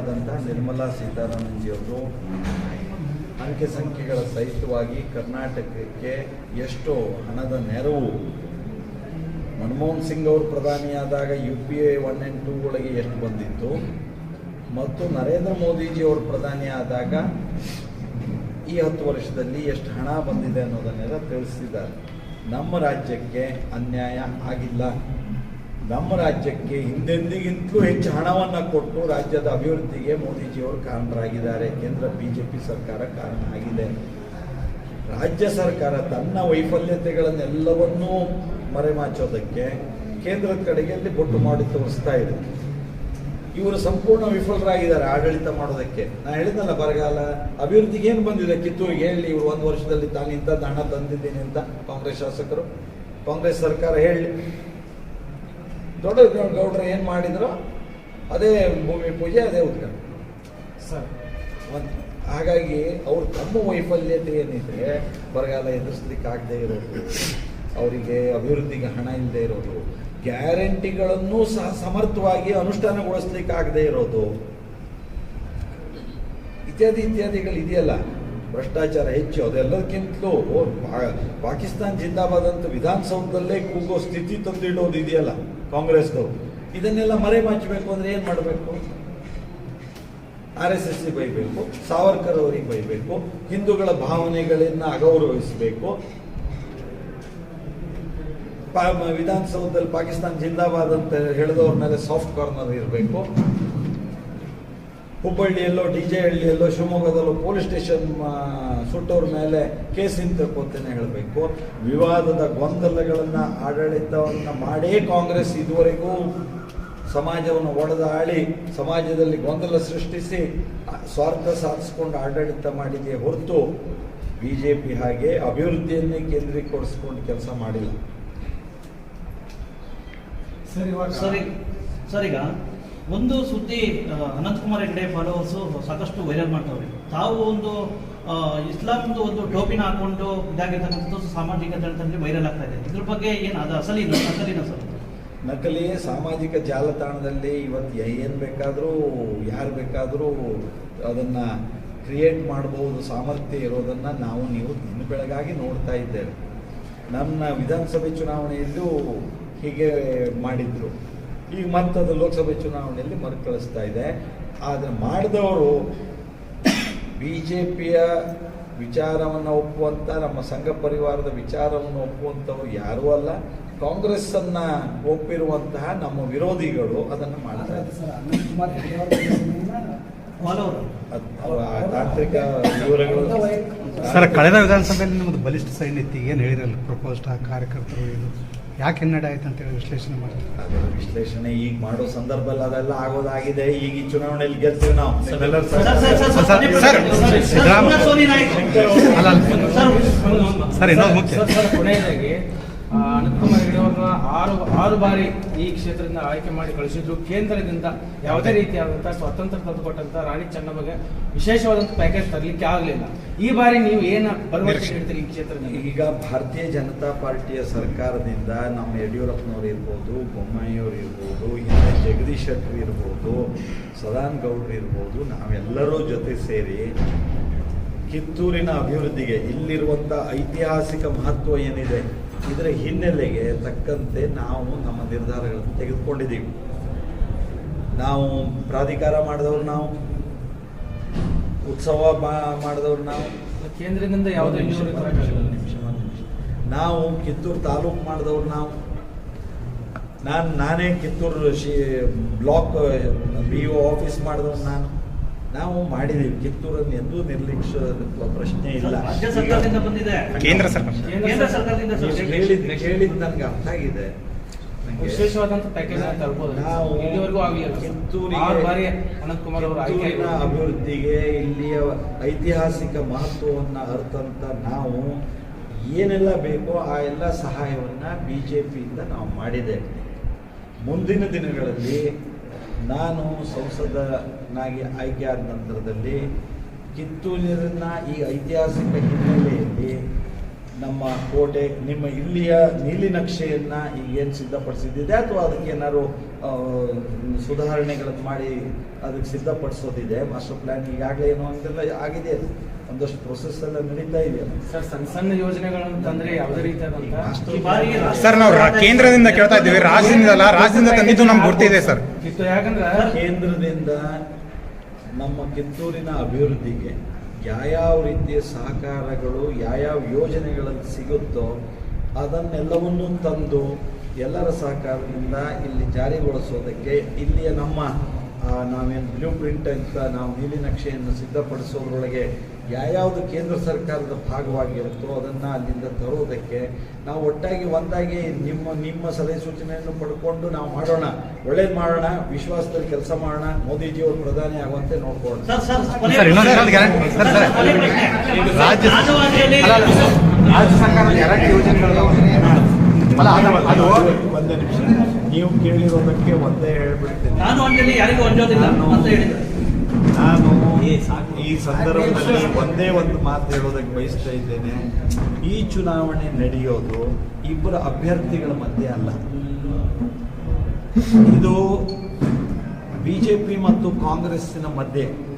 ಸಚಿವರಾದಂಥ ನಿರ್ಮಲಾ ಸೀತಾರಾಮನ್ಜಿಯವರು ಅಂಕೆ ಸಂಖ್ಯೆಗಳ ಸಹಿತವಾಗಿ ಕರ್ನಾಟಕಕ್ಕೆ ಎಷ್ಟು ಹಣದ ನೆರವು. ಮನಮೋಹನ್ ಸಿಂಗ್ ಅವರು ಪ್ರಧಾನಿಯಾದಾಗ U P A one and two ಒಳಗೆ ಎಷ್ಟು ಬಂದಿತ್ತು? ಮತ್ತು ನರೇಂದ್ರ ಮೋದಿಜಿ ಅವರು ಪ್ರಧಾನಿ ಆದಾಗ ಈ ಹತ್ತು ವರ್ಷದಲ್ಲಿ ಎಷ್ಟು ಹಣ ಬಂದಿದೆ ಅನ್ನೋದನ್ನೆಲ್ಲ ತಿಳಿಸಿದ್ದಾರೆ. ನಮ್ಮ ರಾಜ್ಯಕ್ಕೆ ಅನ್ಯಾಯ ಆಗಿಲ್ಲ. ನಮ್ಮ ರಾಜ್ಯಕ್ಕೆ ಹಿಂದೆಂದಿಗಿಂತಲೂ ಹೆಚ್ಚು ಹಣವನ್ನು ಕೊಟ್ಟು ರಾಜ್ಯದ ಅಭಿವೃದ್ಧಿಗೆ ಮೋದಿಜಿಯವರು ಕಾರಣರಾಗಿದ್ದಾರೆ. ಕೇಂದ್ರ ಬಿ ಜೆ ಪಿ ಸರ್ಕಾರ ಕಾರಣ ಆಗಿದೆ. ರಾಜ್ಯ ಸರ್ಕಾರ ತನ್ನ ವೈಫಲ್ಯತೆಗಳನ್ನೆಲ್ಲವನ್ನೂ ಮರೆಮಾಚೋದಕ್ಕೆ ಕೇಂದ್ರದ ಕಡೆಗೆ ಅಲ್ಲಿ ಬೊಟ್ಟು ಮಾಡಿ ತೋರಿಸ್ತಾ ಇದೆ. ಇವರು ಸಂಪೂರ್ಣ ವಿಫಲರಾಗಿದ್ದಾರೆ ಆಡಳಿತ ಮಾಡೋದಕ್ಕೆ. ನಾನು ಹೇಳಿದ್ನಲ್ಲ ಬರಗಾಲ ಅಭಿವೃದ್ಧಿಗೆ ಏನು ಬಂದಿದೆ? ಕಿತ್ತೂರಿಗೆ ಹೇಳಿ, ಇವರು ಒಂದು ವರ್ಷದಲ್ಲಿ ತಾನಿಂತ ಹಣ ತಂದಿದ್ದೀನಿ ಅಂತ ಕಾಂಗ್ರೆಸ್ ಶಾಸಕರು. ಕಾಂಗ್ರೆಸ್ ಸರ್ಕಾರ ಹೇಳಿ ದೊಡ್ಡ ಗೌಡ್ರು ಏನು ಮಾಡಿದ್ರು ಅದೇ ಭೂಮಿ ಪೂಜೆ ಅದೇ ಉದ್ಘಾಟನೆ. ಸರ್. ಒಂದು ಹಾಗಾಗಿ ಅವ್ರು ತಮ್ಮ ವೈಫಲ್ಯತೆ ಏನಿದೆ ಬರಗಾಲ ಎದುರಿಸ್ಲಿಕ್ಕೆ ಆಗದೆ ಇರೋದು ಅವರಿಗೆ ಅಭಿವೃದ್ಧಿಗೆ ಹಣ ಇಲ್ಲದೆ ಇರೋದು ಗ್ಯಾರಂಟಿಗಳನ್ನು ಸಹ ಸಮರ್ಥವಾಗಿ ಅನುಷ್ಠಾನಗೊಳಿಸ್ಲಿಕ್ಕೆ ಆಗದೆ ಇರೋದು. ಇತ್ಯಾದಿ ಇತ್ಯಾದಿಗಳು ಇದೆಯಲ್ಲ ಭ್ರಷ್ಟಾಚಾರ ಹೆಚ್ಚು ಅದೆಲ್ಲದಕ್ಕಿಂತಲೂ ಪಾಕಿಸ್ತಾನ ಪಾಕಿಸ್ತಾನ್ ಜಿಂದಾಬಾದ್ ಅಂತ ವಿಧಾನಸೌಧದಲ್ಲೇ ಕೂಗೋ ಸ್ಥಿತಿ ತಂದಿಡೋದು ಇದೆಯಲ್ಲ. ಕಾಂಗ್ರೆಸ್ದವ್ರು ಇದನ್ನೆಲ್ಲ ಮರೆಮಾಚಬೇಕು ಅಂದ್ರೆ ಏನು ಮಾಡಬೇಕು? ಆರ್ ಎಸ್ ಎಸ್ ಬೈಬೇಕು, ಸಾವರ್ಕರ್ ಅವರಿಗೆ ಬೈಬೇಕು, ಹಿಂದೂಗಳ ಭಾವನೆಗಳನ್ನ ಅಗೌರವಿಸಬೇಕು. ವಿಧಾನಸೌಧದಲ್ಲಿ ಪಾಕಿಸ್ತಾನ ಜಿಂದಾಬಾದ್ ಅಂತ ಹೇಳಿದವ್ರ ಮೇಲೆ ಸಾಫ್ಟ್ ಕಾರ್ನರ್ ಇರಬೇಕು. ಹುಬ್ಬಳ್ಳಿಯಲ್ಲೋ ಡಿ ಜೆ ಹಳ್ಳಿಯಲ್ಲೋ ಶಿವಮೊಗ್ಗದಲ್ಲೋ ಪೊಲೀಸ್ ಸ್ಟೇಷನ್ ಸುಟ್ಟವ್ರ ಮೇಲೆ ಕೇಸ್ ಹಿಂತಕ್ಕೋತೇನೆ ಹೇಳಬೇಕು. ವಿವಾದದ ಗೊಂದಲಗಳನ್ನು ಆಡಳಿತವನ್ನು ಮಾಡೇ ಕಾಂಗ್ರೆಸ್ ಇದುವರೆಗೂ ಸಮಾಜವನ್ನು ಒಡೆದಾಳಿ ಸಮಾಜದಲ್ಲಿ ಗೊಂದಲ ಸೃಷ್ಟಿಸಿ ಸ್ವಾರ್ಥ ಸಾಧಿಸ್ಕೊಂಡು ಆಡಳಿತ ಮಾಡಿದೆ ಹೊರತು ಬಿ ಜೆ ಪಿ ಹಾಗೆ ಅಭಿವೃದ್ಧಿಯನ್ನೇ ಕೇಂದ್ರೀಕರಿಸಿಕೊಂಡು ಕೆಲಸ ಮಾಡಿಲ್ಲ. ಸರಿ ಸರಿ ಸರಿ ಸರ್ ಈಗ ಒಂದು ಸುದ್ದಿ ಅನಂತಕುಮಾರ್ ಹೆಗಡೆ ಫಾಲೋವರ್ಸು ಸಾಕಷ್ಟು ವೈರಲ್ ಮಾಡ್ತಾವ್ರೆ. ತಾವು ಒಂದು ಇಸ್ಲಾಂದು ಒಂದು ಟೋಪಿನ ಹಾಕೊಂಡು ಇದಾಗಿರ್ತಕ್ಕಂಥದ್ದು ಸಾಮಾಜಿಕ ಜಾಲತಾಣದಲ್ಲಿ ವೈರಲ್ ಆಗ್ತಾ ಇದೆ. ಇದ್ರ ಬಗ್ಗೆ ಏನು, ಅದು ಅಸಲಿನ ಅಸಲಿನ ಸರ್? ನಕಲಿ, ಸಾಮಾಜಿಕ ಜಾಲತಾಣದಲ್ಲಿ ಇವತ್ತು ಏನು ಬೇಕಾದರೂ, ಯಾರು ಬೇಕಾದರೂ ಅದನ್ನು ಕ್ರಿಯೇಟ್ ಮಾಡ್ಬೋದು, ಸಾಮರ್ಥ್ಯ ಇರೋದನ್ನು ನಾವು, ನೀವು ದಿನ ಬೆಳಗಾಗಿ ನೋಡ್ತಾ ಇದ್ದೇವೆ. ನನ್ನ ವಿಧಾನಸಭೆ ಚುನಾವಣೆಯಲ್ಲೂ ಹೀಗೆ ಮಾಡಿದ್ರು. ಈಗ ಅದು ಲೋಕಸಭೆ ಚುನಾವಣೆಯಲ್ಲಿ ಮರುಕಳಿಸ್ತಾ ಇದೆ. ಆದರೆ ಮಾಡಿದವರು ಬಿ ಜೆ ಪಿಯ ವಿಚಾರವನ್ನು ಒಪ್ಪುವಂಥ ನಮ್ಮ ಸಂಘ ಪರಿವಾರದ ವಿಚಾರವನ್ನು ಒಪ್ಪುವಂಥವ್ರು ಯಾರೂ ಅಲ್ಲ. ಕಾಂಗ್ರೆಸ್ಸನ್ನು ಒಪ್ಪಿರುವಂತಹ ನಮ್ಮ ವಿರೋಧಿಗಳು ಅದನ್ನು ಮಾಡ್ತಾರೆ ತಾಂತ್ರಿಕ ವಿವರಗಳು. ಸರ್ ಕಳೆದ ವಿಧಾನಸಭೆಯಲ್ಲಿ ನಿಮ್ಮದು ಬಲಿಷ್ಠ ಸೈನ್ಯತೆ ಏನು ಹೇಳಿರಲ್ಲ ಪ್ರಪೋಸ್ಟ್ ಆ ಕಾರ್ಯಕರ್ತರು ಇದು ಯಾಕೆ ಹಿನ್ನಡೆ ಆಯ್ತು ಅಂತೇಳಿ ವಿಶ್ಲೇಷಣೆ ಮಾಡ್ತೀವಿ ವಿಶ್ಲೇಷಣೆ ಈಗ ಮಾಡೋ ಸಂದರ್ಭದಲ್ಲಿ ಅದೆಲ್ಲ ಆಗೋದಾಗಿದೆ ಈಗ ಈ ಚುನಾವಣೆಯಲ್ಲಿ ಗೆಲ್ತೀವಿ ನಾವು ಸರ್ ಇನ್ನೊಂದು ಮುಖ್ಯ ಅನಂತಕುಮಾರ್ ಆರು ಆರು ಬಾರಿ ಈ ಕ್ಷೇತ್ರದಿಂದ ಆಯ್ಕೆ ಮಾಡಿ ಕಳಿಸಿದ್ರು. ಕೇಂದ್ರದಿಂದ ಯಾವುದೇ ರೀತಿಯಾದಂತಹ ಸ್ವಾತಂತ್ರ್ಯ ತಂದುಕೊಟ್ಟಂತ ರಾಣಿ ಚೆನ್ನಮ್ಮಗೆ ವಿಶೇಷವಾದಂತ ಪ್ಯಾಕೇಜ್ ತರಲಿಕ್ಕೆ ಆಗಲಿಲ್ಲ. ಈ ಬಾರಿ ನೀವು ಏನು ಭರವಸೆ ಹೇಳ್ತೀರಿ ಈ ಕ್ಷೇತ್ರದಲ್ಲಿ? ಈಗ ಭಾರತೀಯ ಜನತಾ ಪಾರ್ಟಿಯ ಸರ್ಕಾರದಿಂದ ನಮ್ಮ ಯಡಿಯೂರಪ್ಪನವ್ರು ಇರ್ಬೋದು ಬೊಮ್ಮಾಯಿಯವ್ರು ಇರ್ಬೋದು ಹಿಂದೆ ಜಗದೀಶ್ ಶೆಟ್ಟರ್ ಇರ್ಬೋದು ಸದಾನ್ ಗೌಡ್ರು ಇರ್ಬೋದು ನಾವೆಲ್ಲರೂ ಜೊತೆ ಸೇರಿ ಕಿತ್ತೂರಿನ ಅಭಿವೃದ್ಧಿಗೆ ಇಲ್ಲಿರುವಂಥ ಐತಿಹಾಸಿಕ ಮಹತ್ವ ಏನಿದೆ? ಇದರ ಹಿನ್ನೆಲೆಗೆ ತಕ್ಕಂತೆ ನಾವು ನಮ್ಮ ನಿರ್ಧಾರಗಳನ್ನು ತೆಗೆದುಕೊಂಡಿದ್ದೀವಿ. ನಾವು ಪ್ರಾಧಿಕಾರ ಮಾಡಿದವರು ನಾವು ಉತ್ಸವ ಮಾಡಿದವರು ನಾವು. ಕೇಂದ್ರದಿಂದ ಯಾವುದೇ. ನಾವು ಕಿತ್ತೂರು ತಾಲೂಕು ಮಾಡಿದವರು ನಾವು. ನಾನು ನಾನೇ ಕಿತ್ತೂರು ಶಿ ಬ್ಲಾಕ್ ಬಿ ಒ ಆಫೀಸ್ ಮಾಡಿದವ್ರು ನಾನು. ನಾವು ಮಾಡಿದ್ದೀವಿ ಕಿತ್ತೂರನ್ನು ಎಂದೂ ನಿರ್ಲಕ್ಷ್ಯ ಪ್ರಶ್ನೆ ಇಲ್ಲ. ರಾಜ್ಯ ಸರ್ಕಾರದಿಂದ ಬಂದಿದೆ. ಕೇಂದ್ರ ಸರ್ಕಾರ. ಕೇಂದ್ರ ಸರ್ಕಾರದಿಂದ ಹೇಳಿದ್ ನನಗೆ ಅರ್ಥ ಆಗಿದೆ. ವಿಶೇಷವಾದಂತ ಪ್ಯಾಕೇಜ್ ನಾವು ಇಲ್ಲಿವರೆಗೂ ಆಗಲಿಲ್ಲ ಕಿತ್ತೂರಿಗೆ ಬಾರಿ ಅನಂತ್ ಕುಮಾರ್ ಅವರು ಆಯ್ಕೆ ಕಿತ್ತೂರಿನ ಆಗಿರೋದು. ಅಭಿವೃದ್ಧಿಗೆ ಇಲ್ಲಿಯ ಐತಿಹಾಸಿಕ ಮಹತ್ವವನ್ನು ಅರ್ಥಂತ ನಾವು ಏನೆಲ್ಲ ಬೇಕೋ ಆ ಎಲ್ಲ ಸಹಾಯವನ್ನ ಬಿ ಜೆ ಪಿಯಿಂದ ನಾವು ಮಾಡಿದೆ. ಮುಂದಿನ ದಿನಗಳಲ್ಲಿ ನಾನು ಸಂಸದನಾಗಿ ಆಯ್ಕೆ ಆದ ನಂತರದಲ್ಲಿ ಕಿತ್ತೂರಿನ ಈ ಐತಿಹಾಸಿಕ ಹಿನ್ನೆಲೆಯಲ್ಲಿ ನಮ್ಮ ಕೋಟೆ ನಿಮ್ಮ ಇಲ್ಲಿಯ ನೀಲಿ ನಕ್ಷೆಯನ್ನು ಈಗೇನು ಸಿದ್ಧಪಡಿಸಿದ್ದಿದೆ ಅಥವಾ ಅದಕ್ಕೆ ಏನಾದ್ರು ಸುಧಾರಣೆಗಳನ್ನು ಮಾಡಿ ಅದಕ್ಕೆ ಸಿದ್ಧಪಡಿಸೋದಿದೆ? ಮಾಸ್ಟರ್ ಪ್ಲ್ಯಾನ್ ಈಗಾಗಲೇ ಏನೋ ಅಂತೆಲ್ಲ ಆಗಿದೆ. ಅದು ಒಂದಷ್ಟು ಪ್ರೊಸೆಸ್ ಎಲ್ಲ ನಡೀತಾ ಇದೆ. ಸರ್ ಸಣ್ಣ ಸಣ್ಣ ಯೋಜನೆಗಳನ್ನು ತಂದ್ರೆ ಯಾವುದೇ ರೀತಿಯಾದಂತಹ ಈ ಬಾರಿ ಸರ್ ನಾವು ಕೇಂದ್ರದಿಂದ ಕೇಳ್ತಾ ಇದ್ದೀವಿ. ರಾಜ್ಯದಿಂದ ಅಲ್ಲ ರಾಜ್ಯದಿಂದ ತಂದಿದ್ದು ನಮ್ಗೆ ಗೊತ್ತಿದೆ ಸರ್ ಯಾಕಂದ್ರೆ ಕೇಂದ್ರದಿಂದ ನಮ್ಮ ಕಿತ್ತೂರಿನ ಅಭಿವೃದ್ಧಿಗೆ ಯಾವ್ಯಾವ ರೀತಿಯ ಸಹಕಾರಗಳು ಯಾವ್ಯಾವ ಯೋಜನೆಗಳಲ್ಲಿ ಸಿಗುತ್ತೋ ಅದನ್ನೆಲ್ಲವನ್ನೂ ತಂದು ಎಲ್ಲರ ಸಹಕಾರದಿಂದ ಇಲ್ಲಿ ಜಾರಿಗೊಳಿಸೋದಕ್ಕೆ ಇಲ್ಲಿಯ ನಮ್ಮ ನಾವೇನು ಬ್ಲೂ ಪ್ರಿಂಟ್ ಅಂತ ನಾವು ನೀಲಿನಕ್ಷೆಯನ್ನು ಸಿದ್ಧಪಡಿಸೋದ್ರೊಳಗೆ ಯಾವ್ಯಾವುದು ಕೇಂದ್ರ ಸರ್ಕಾರದ ಭಾಗವಾಗಿರುತ್ತೋ ಅದನ್ನು ಅಲ್ಲಿಂದ ತರೋದಕ್ಕೆ ನಾವು ಒಟ್ಟಾಗಿ ಒಂದಾಗಿ ನಿಮ್ಮ ನಿಮ್ಮ ಸಲಹೆ ಸೂಚನೆಯನ್ನು ಪಡ್ಕೊಂಡು ನಾವು ಮಾಡೋಣ. ಒಳ್ಳೇದು ಮಾಡೋಣ ವಿಶ್ವಾಸದಲ್ಲಿ ಕೆಲಸ ಮಾಡೋಣ. ಮೋದಿಜಿಯವರು ಪ್ರಧಾನಿ ಆಗುವಂತೆ ನೋಡ್ಕೊಳ್ಳೋಣ. ಸರ್ ಸರ್ ಸರ್, ಇನ್ನೊಂದು- ಇನ್ನೊಂದು ಗ್ಯಾರಂಟಿ- ಸರ್, ಸರ್. ರಾಜ್ಯ- ಸರ್ಕಾರದ ಯೋಜನೆಗಳು ಅದು ಅದು ಒಂದೇ ನಿಮಿಷ. ನೀವು ಕೇಳಿರೋದಕ್ಕೆ ಒಂದೇ ಹೇಳ್ಬಿಡ್ತೀನಿ. ನಾನು ಅಂಜಲಿ ಯಾರಿಗೂ ಅಂಜೋದಿಲ್ಲ ಅಂತ ಹೇಳಿದ್ರು. ನಾನು ಈ ಸಂದರ್ಭದಲ್ಲಿ ಒಂದೇ ಒಂದು ಮಾತು ಹೇಳೋದಕ್ಕೆ ಬಯಸ್ತಾ ಇದ್ದೇನೆ. ಈ ಚುನಾವಣೆ ನಡೆಯೋದು ಇಬ್ಬರ ಅಭ್ಯರ್ಥಿಗಳ ಮಧ್ಯೆ ಅಲ್ಲ. ಇದು ಬಿಜೆಪಿ ಮತ್ತು ಕಾಂಗ್ರೆಸ್ಸಿನ ಮಧ್ಯೆ.